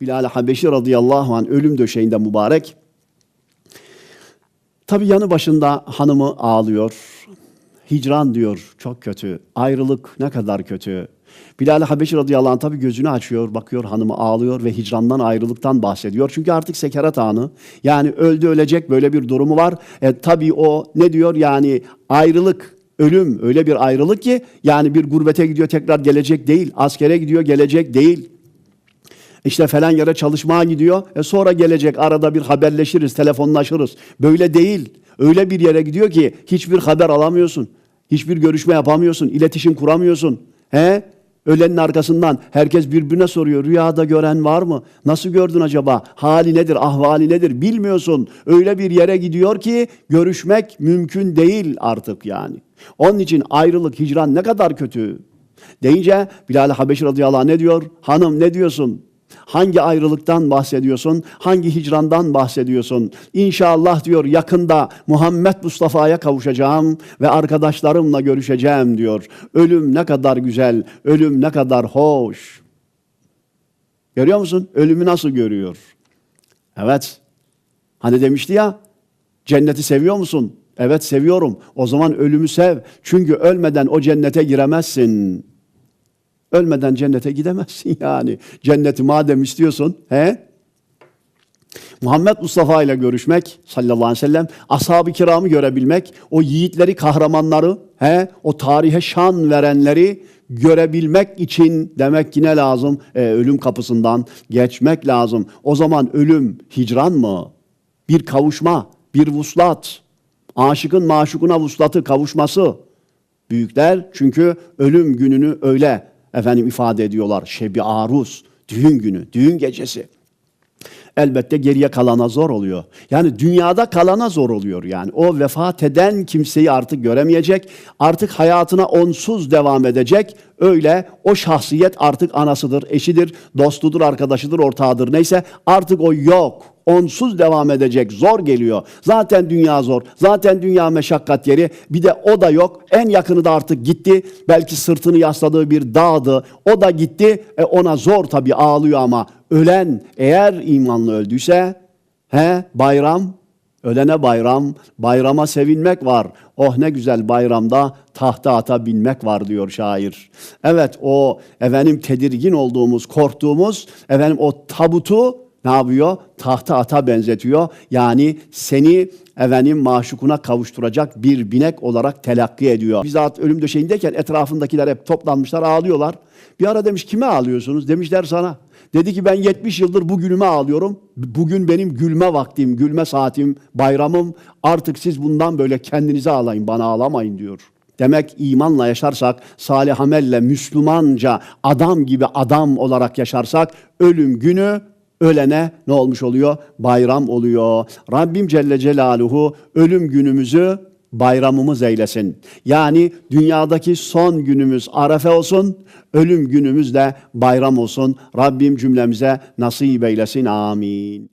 Bilal Habeşi radıyallahu anh ölüm döşeğinde mübarek. Tabi yanı başında hanımı ağlıyor. Hicran diyor çok kötü. Ayrılık ne kadar kötü. Bilal Habeşi radıyallahu anh tabi gözünü açıyor, bakıyor hanımı ağlıyor ve hicrandan ayrılıktan bahsediyor. Çünkü artık sekerat anı. Yani öldü ölecek böyle bir durumu var. E, tabi o ne diyor yani ayrılık ölüm öyle bir ayrılık ki yani bir gurbete gidiyor tekrar gelecek değil. Askere gidiyor gelecek değil. İşte falan yere çalışmaya gidiyor. E sonra gelecek arada bir haberleşiriz, telefonlaşırız. Böyle değil. Öyle bir yere gidiyor ki hiçbir haber alamıyorsun. Hiçbir görüşme yapamıyorsun, iletişim kuramıyorsun. He? Ölenin arkasından herkes birbirine soruyor. Rüyada gören var mı? Nasıl gördün acaba? Hali nedir, ahvali nedir? Bilmiyorsun. Öyle bir yere gidiyor ki görüşmek mümkün değil artık yani. Onun için ayrılık, hicran ne kadar kötü. Deyince Bilal Habeşi radıyallahu anh ne diyor? Hanım ne diyorsun? Hangi ayrılıktan bahsediyorsun? Hangi hicrandan bahsediyorsun? İnşallah diyor yakında Muhammed Mustafa'ya kavuşacağım ve arkadaşlarımla görüşeceğim diyor. Ölüm ne kadar güzel, ölüm ne kadar hoş. Görüyor musun? Ölümü nasıl görüyor? Evet. Hani demişti ya, cenneti seviyor musun? Evet seviyorum. O zaman ölümü sev. Çünkü ölmeden o cennete giremezsin. Ölmeden cennete gidemezsin yani. Cenneti madem istiyorsun, he? Muhammed Mustafa ile görüşmek sallallahu aleyhi ve sellem, ashab-ı kiramı görebilmek, o yiğitleri, kahramanları, he, o tarihe şan verenleri görebilmek için demek ki ne lazım? E, ölüm kapısından geçmek lazım. O zaman ölüm hicran mı? Bir kavuşma, bir vuslat. Aşıkın maşukuna vuslatı, kavuşması. Büyükler çünkü ölüm gününü öyle efendim ifade ediyorlar. Şebi aruz, düğün günü, düğün gecesi. Elbette geriye kalana zor oluyor. Yani dünyada kalana zor oluyor yani. O vefat eden kimseyi artık göremeyecek. Artık hayatına onsuz devam edecek. Öyle o şahsiyet artık anasıdır, eşidir, dostudur, arkadaşıdır, ortağıdır neyse artık o yok. Onsuz devam edecek. Zor geliyor. Zaten dünya zor. Zaten dünya meşakkat yeri. Bir de o da yok. En yakını da artık gitti. Belki sırtını yasladığı bir dağdı. O da gitti. E ona zor tabii ağlıyor ama ölen eğer imanlı öldüyse he bayram ölene bayram bayrama sevinmek var. Oh ne güzel bayramda tahta ata binmek var diyor şair. Evet o efendim tedirgin olduğumuz, korktuğumuz efendim o tabutu ne yapıyor? Tahta ata benzetiyor. Yani seni efendim maşukuna kavuşturacak bir binek olarak telakki ediyor. Bizzat ölüm döşeğindeyken etrafındakiler hep toplanmışlar ağlıyorlar. Bir ara demiş kime ağlıyorsunuz? Demişler sana. Dedi ki ben 70 yıldır bu günüme ağlıyorum. Bugün benim gülme vaktim, gülme saatim, bayramım. Artık siz bundan böyle kendinize ağlayın, bana ağlamayın diyor. Demek imanla yaşarsak, salih amelle, Müslümanca, adam gibi adam olarak yaşarsak ölüm günü ölene ne olmuş oluyor? Bayram oluyor. Rabbim Celle Celaluhu ölüm günümüzü bayramımız eylesin. Yani dünyadaki son günümüz arefe olsun, ölüm günümüz de bayram olsun. Rabbim cümlemize nasip eylesin. Amin.